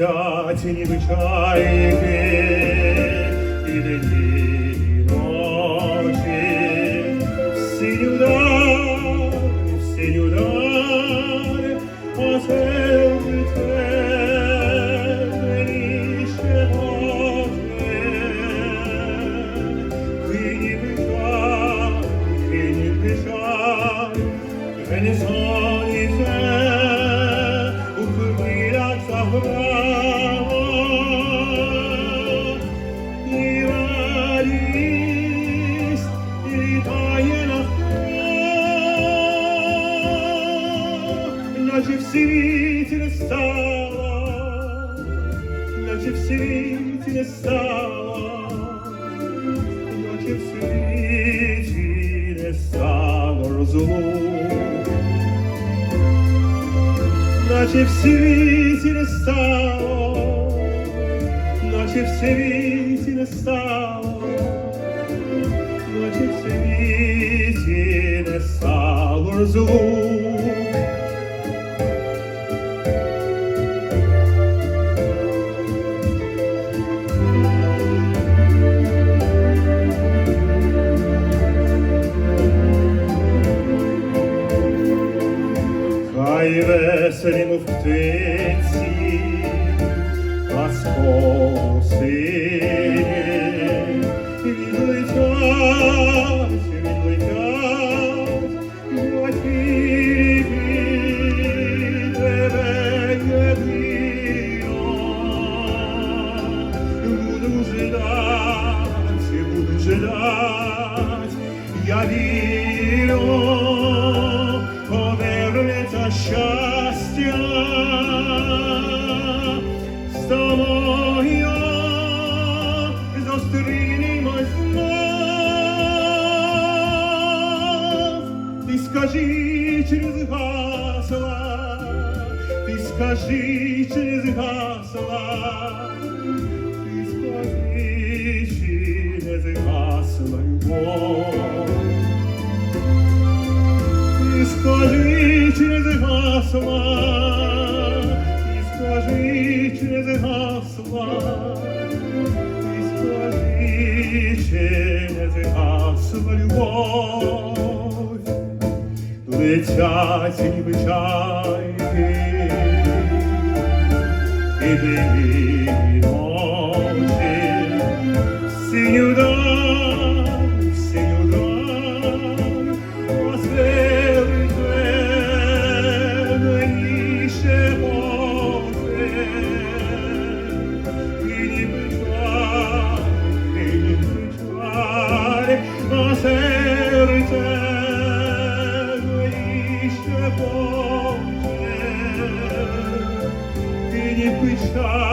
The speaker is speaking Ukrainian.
летять ніби чайки, і дні і ночі, всі удари, всі удари, а серце мені ще може. Кинь печаль, кинь печаль, мені сонце наче в світі не стало, наче в світі не стало, наче в світі не стало розлук, наче в світі не стало, наче в світі не стало, наче в світі не стало розлук. Хай веселі, мов птиці, казково сині, відлетять, відлетять, на які тебе єдино. Буду ждать, буду ждать, я вірю, не згасла, ти скажи, чи не згасла, ти скажи, чи не згасла любов. Ти скажи, чи не згасла, ти скажи, чи не згасла, ти скажи, чи не згасла любов. Летять ніби чайки, і диві печаль,